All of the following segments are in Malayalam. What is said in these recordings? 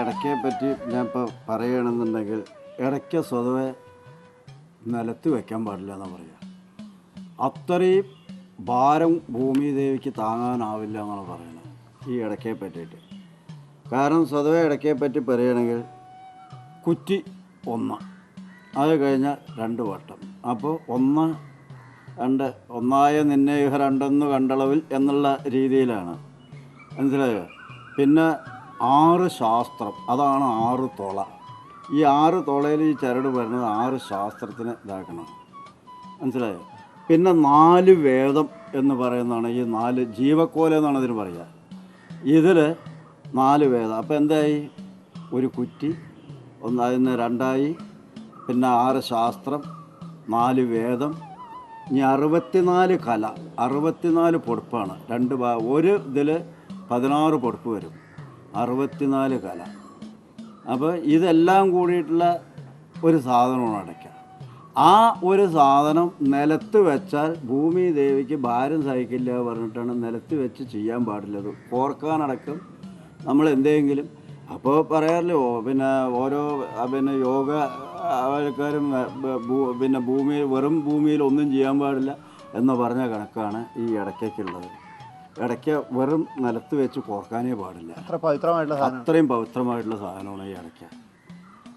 ഇടയ്ക്കയെ പറ്റി ഞാൻ ഇപ്പോൾ പറയുകയാണെന്നുണ്ടെങ്കിൽ ഇടയ്ക്ക സ്വതവേ നിലത്ത് വയ്ക്കാൻ പാടില്ല എന്നാണ് പറയുക അത്രയും ഭാരം ഭൂമി ദേവിക്ക് താങ്ങാനാവില്ല എന്നാണ് പറയുന്നത് ഈ ഇടയ്ക്കയെ പറ്റിയിട്ട്. കാരണം സ്വതവേ ഇടയ്ക്കയെ പറ്റി പറയുകയാണെങ്കിൽ കുറ്റി ഒന്ന്. അത് കഴിഞ്ഞാൽ രണ്ട് വട്ടം. അപ്പോൾ ഒന്ന് രണ്ട് ഒന്നായ നിന്നെ ഇഹ രണ്ടെന്ന് കണ്ടളവിൽ എന്നുള്ള രീതിയിലാണ്. മനസ്സിലായോ? പിന്നെ ആറ് ശാസ്ത്രം. അതാണ് ആറ് തുള. ഈ ആറ് തുളയിൽ ഈ ചരട് വരുന്നത് ആറ് ശാസ്ത്രത്തിന് ഇതാക്കണം. മനസ്സിലായോ? പിന്നെ നാല് വേദം എന്ന് പറയുന്നതാണ് ഈ നാല് ജീവക്കോല എന്നാണ് ഇതിന് പറയുക. ഇതിൽ നാല് വേദം. അപ്പോൾ എന്തായി? ഒരു കുറ്റി ഒന്ന് അതിന് രണ്ടായി പിന്നെ ആറ് ശാസ്ത്രം നാല് വേദം ഇനി അറുപത്തിനാല് കല. അറുപത്തിനാല് പൊടുപ്പാണ്. രണ്ട് ഒരു ഇതിൽ പതിനാറ് പൊടുപ്പ് വരും. അറുപത്തിനാല് കല. അപ്പോൾ ഇതെല്ലാം കൂടിയിട്ടുള്ള ഒരു സാധനമാണ് അടയ്ക്ക. ആ ഒരു സാധനം നിലത്ത് വെച്ചാൽ ഭൂമി ദേവിക്ക് ഭാരം സഹിക്കില്ല പറഞ്ഞിട്ടാണ് നിലത്ത് വെച്ച് ചെയ്യാൻ പാടില്ലത്. കോർക്കാനടക്കം നമ്മൾ എന്തെങ്കിലും അപ്പോൾ പറയാറില്ലോ പിന്നെ ഓരോ പിന്നെ യോഗ ആൾക്കാരും പിന്നെ ഭൂമിയിൽ വെറും ഭൂമിയിൽ ഒന്നും ചെയ്യാൻ പാടില്ല എന്ന് പറഞ്ഞ കണക്കാണ് ഈ ഇടയ്ക്കുള്ളത് ഇടയ്ക്ക വെറും നിലത്ത് വെച്ച് കോർക്കാനേ പാടില്ല. അത്ര പവിത്രമായിട്ടുള്ള അത്രയും പവിത്രമായിട്ടുള്ള സാധനമാണ് ഈ ഇടയ്ക്ക.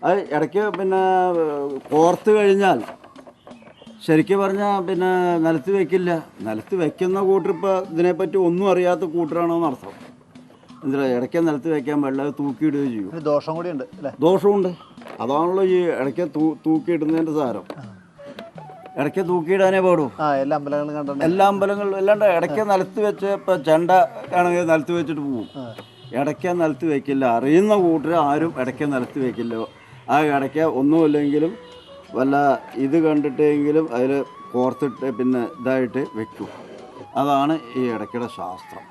അത് ഇടയ്ക്ക് പിന്നെ കോർത്ത് കഴിഞ്ഞാൽ ശരിക്കും പറഞ്ഞാൽ പിന്നെ നിലത്ത് വെക്കില്ല. നിലത്ത് വെക്കുന്ന കൂട്ടർ ഇപ്പോൾ ഇതിനെപ്പറ്റി ഒന്നും അറിയാത്ത കൂട്ടരാണോ എന്നർത്ഥം എന്താ ഇടയ്ക്ക് നിലത്ത് വെക്കാൻ പാടില്ല അത് തൂക്കിയിടുകയും ചെയ്യും. ദോഷം കൂടി ഉണ്ട് ദോഷമുണ്ട്. അതാണല്ലോ ഈ ഇടയ്ക്ക് തൂ തൂക്കിയിടുന്നതിന്റെ സാരം. ഇടയ്ക്ക് തൂക്കിയിടാനേ പാടൂ ആ എല്ലാ അമ്പലങ്ങളും കണ്ടു എല്ലാ അമ്പലങ്ങളിലും അല്ലാണ്ട് ഇടയ്ക്ക് നിലത്ത് വെച്ച് ഇപ്പം ചെണ്ട ആണെങ്കിൽ നിലത്ത് വെച്ചിട്ട് പോകും ഇടയ്ക്ക് നിലത്ത് വെക്കില്ല. അറിയുന്ന കൂട്ടർ ആരും ഇടയ്ക്ക് നിലത്ത് വെക്കില്ല. ആ ഇടയ്ക്ക് ഒന്നുമില്ലെങ്കിലും വല്ല ഇത് കണ്ടിട്ടെങ്കിലും അതിൽ കോർത്തിട്ട് പിന്നെ ഇതായിട്ട് വെക്കും. അതാണ് ഈ ഇടയ്ക്കയുടെ ശാസ്ത്രം.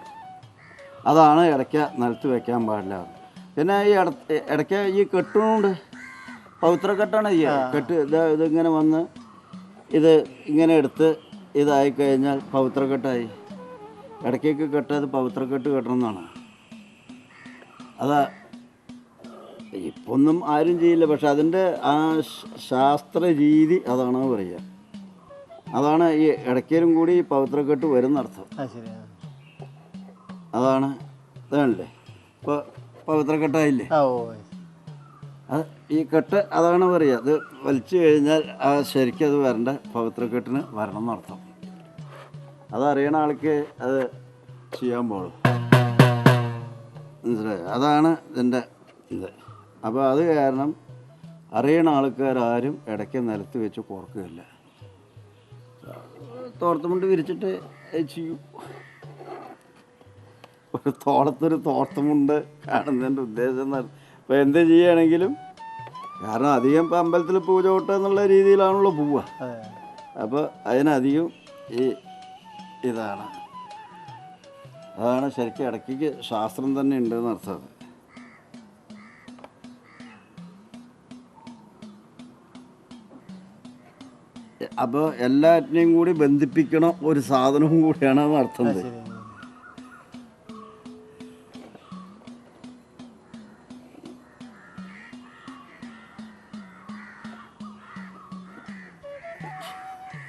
അതാണ് ഇടയ്ക്ക നിലത്ത് വെക്കാൻ പാടില്ല. പിന്നെ ഈ ഇട ഇടയ്ക്ക ഈ കെട്ടുന്നുണ്ട് പവിത്രക്കെട്ടാണ് ഈ കെട്ട് ഇത് ഇതിങ്ങനെ വന്ന് ഇത് ഇങ്ങനെ എടുത്ത് ഇതായി കഴിഞ്ഞാൽ പവിത്രക്കെട്ടായി. ഇടയ്ക്കൊക്കെ കെട്ടത് പവിത്രക്കെട്ട് കെട്ടണമെന്നാണ്. അതാ ഇപ്പൊന്നും ആരും ചെയ്യില്ല പക്ഷെ അതിന്റെ ആ ശാസ്ത്ര രീതി അതാണ് പറയുക. അതാണ് ഈ ഇടയ്ക്കലും കൂടി ഈ പവിത്രക്കെട്ട് വരുന്നർത്ഥം. അതാണ് ഇതാണല്ലേ? ഇപ്പോൾ പവിത്രക്കെട്ടായില്ലേ? ഈ കെട്ട് അതാണ് പറയുക. അത് വലിച്ചു കഴിഞ്ഞാൽ ശരിക്കും അത് വരേണ്ട. പവിത്രക്കെട്ടിന് വരണം എന്നർത്ഥം. അതറിയണ ആൾക്ക് അത് ചെയ്യാൻ പോകും മനസ്സിലായി? അതാണ് ഇതിന്റെ ഇത്. അപ്പോൾ അത് കാരണം അറിയണ ആൾക്കാരും ഇടയ്ക്ക് നിലത്ത് വെച്ച് കോർക്കുകയില്ല. തോർത്തുമുണ്ട് വിരിച്ചിട്ട് ചെയ്യൂ ചെയ്യും. ഒരു തോളത്തൊരു തോർത്തുമുണ്ട് കാണുന്നതിന്റെ ഉദ്ദേശം ഇപ്പോൾ എന്ത് ചെയ്യുകയാണെങ്കിലും കാരണം അധികം ഇപ്പം അമ്പലത്തിൽ പൂജ കൊട്ട എന്നുള്ള രീതിയിലാണല്ലോ പോവുക. അപ്പോൾ അതിനധികം ഈ ഇതാണ്. അതാണ് ശരിക്കും ഇടയ്ക്ക് ശാസ്ത്രം തന്നെ ഉണ്ടെന്ന് അർത്ഥം അപ്പോൾ എല്ലാറ്റിനെയും കൂടി ബന്ധിപ്പിക്കണം ഒരു സാധനവും കൂടിയാണ് എന്ന് അർത്ഥം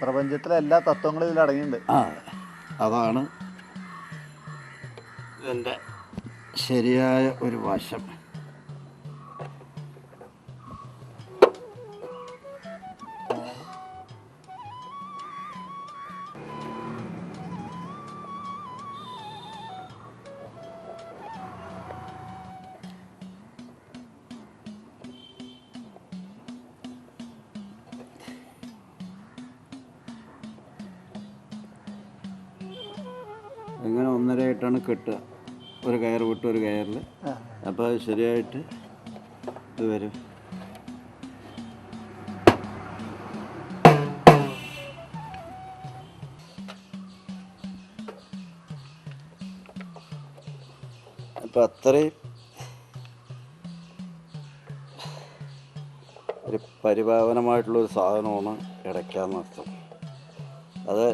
പ്രപഞ്ചത്തിലെ എല്ലാ തത്വങ്ങളും ഇതിൽ അടങ്ങിയിട്ടുണ്ട്. ആ അതാണ് ഇതിന്റെ ശരിയായ ഒരു വശം. ഇങ്ങനെ ഒന്നരയായിട്ടാണ് കെട്ടുക. ഒരു കയർ വിട്ട് ഒരു കയറിൽ. അപ്പോൾ അത് ശരിയായിട്ട് ഇത് വരും. അപ്പം അത്രയും ഒരു പരിപാവനമായിട്ടുള്ളൊരു സാധനമാണ് ഇടയ്ക്കാന്നർത്ഥം അത്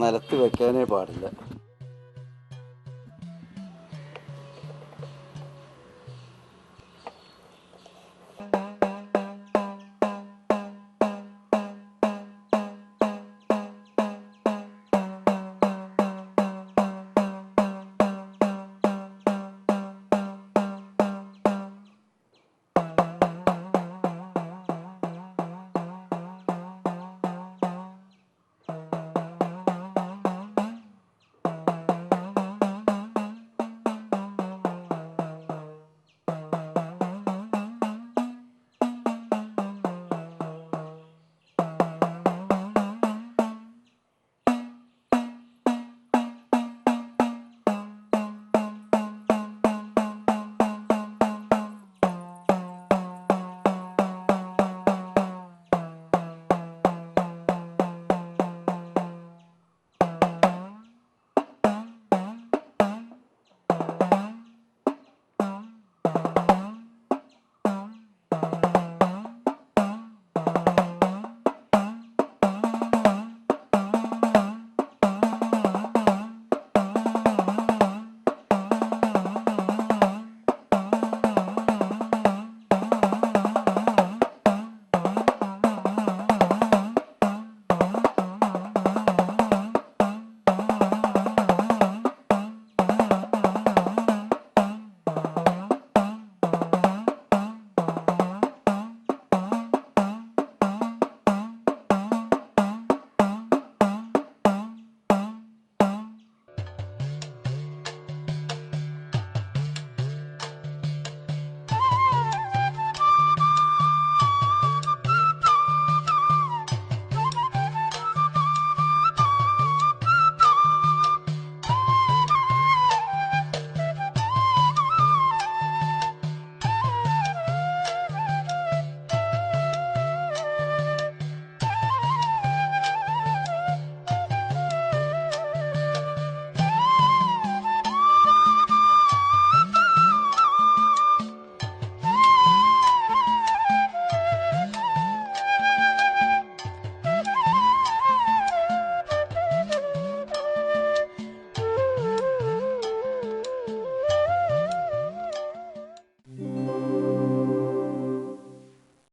നിലത്ത് വെക്കാനേ പാടില്ല.